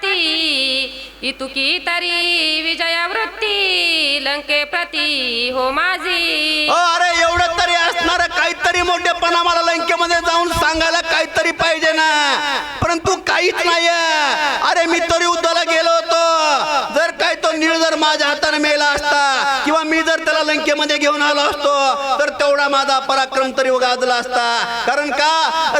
प्रती इतुकी तरी विजयावृत्ती लंके प्रती हो माझी। अरे एवढं तरी असणार काहीतरी मोठेपणा मला लंकेमध्ये जाऊन सांगायला काहीतरी पाहिजे ना. परंतु काहीच नाही अरे मी तरी उद्याला गेलो होतो. जर काय तो नीळ जर माझ्या हाताने मेला जर त्याला लंकेमध्ये घेऊन आलो असतो. तर तेवढा माझा पराक्रम तरी गाजला असता. कारण का?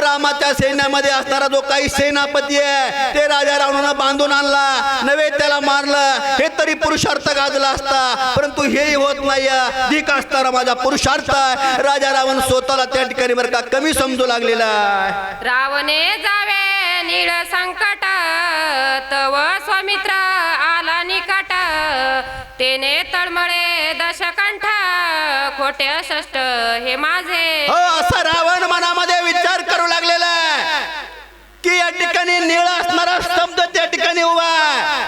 रामाच्या सैन्यामध्ये असणारा जो काही सेनापती आहे ते राजा रावणानं बांधून आणला. नव्हे त्याला मारलं. हे तरी पुरुषार्थ गाजला असता. परंतु हेही होत नाही अधिक असणारा माझा पुरुषार्थ राजा रावण स्वतःला त्या ठिकाणी बरं का कमी समजू लागलेला रावणे जावे निळ संकट तव स्वामित्रा तेने तळमळे दशकंठ खोटे असष्ट हे माझे. हो असा रावण मनामध्ये विचार करू लागलेला आहे. की या ठिकाणी निळा असणारा स्तंभ त्या ठिकाणी उभा आहे.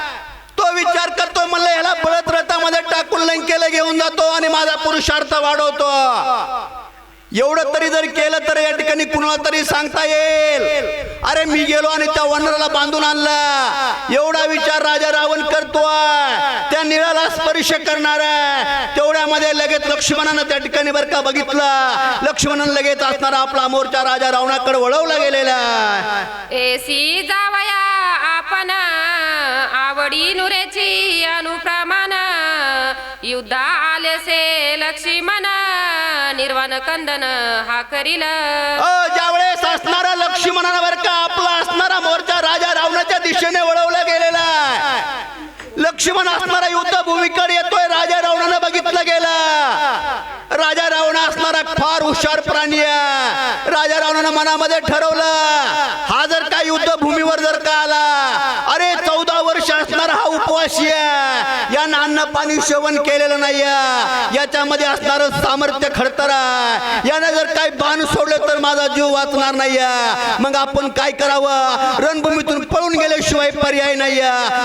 तो विचार करतो म्हणलं ह्याला बळत रथामध्ये टाकून लंकेला घेऊन जातो आणि माझा पुरुषार्थ वाढवतो. एवढं तरी जर केलं तर या ठिकाणी कुणाला तरी सांगता येईल. अरे मी गेलो आणि त्या वनराला बांधून आणला. एवढा विचार राजा रावण करतोय. त्या निळाला स्पर्श करणार. आहे तेवढ्यामध्ये लगेच लक्ष्मणानं त्या ठिकाणी बरं का बघितलं. लक्ष्मणानं लगेच असणारा आपला मोर्चा राजा रावणाकडे वळवला गेलेला. एसी जावया आपण आवडी नुरेची अनुप्रमाण. युद्धा आलेसे लक्ष्मण. निर्वाण कंदन हा करील. अ, ज्यावेळेस असणारा लक्ष्मणावर का आपला असणारा मोर्चा राजा रावणाच्या दिशेने वळवला गेलेला लक्ष्मण असणारा युद्ध भूमीकडे येतोय राजा रावणानं बघितलं गेला. राजा रावण असणारा फार हुशार प्राणी आहे. राजा रावणानं मनामध्ये ठरवलं हा जर का युद्ध भूमीवर जर का आला अरे चौदा वर्ष असणारा हा उपवासी आहे. अन्न पाणी सेवन केलेलं नाही याच्यामध्ये असणार सामर्थ्य खडतर आहे. यानं जर काही बाण सोडलं तर माझा जीव वाचणार नाही मग आपण काय करावं? रणभूमीतून पळून गेल्याशिवाय पर्याय नाही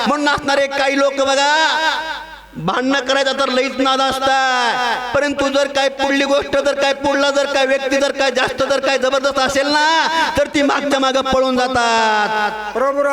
म्हणून असणारे काही लोक बघा भांडणं करायचं तर लईच नाद असतात परंतु जर काय पुढली गोष्ट जर काय पुढला जर काय व्यक्ती जर काय जास्त जर काय जबरदस्त असेल ना तर ती मागच्या मागं पळून जातात. बरोबर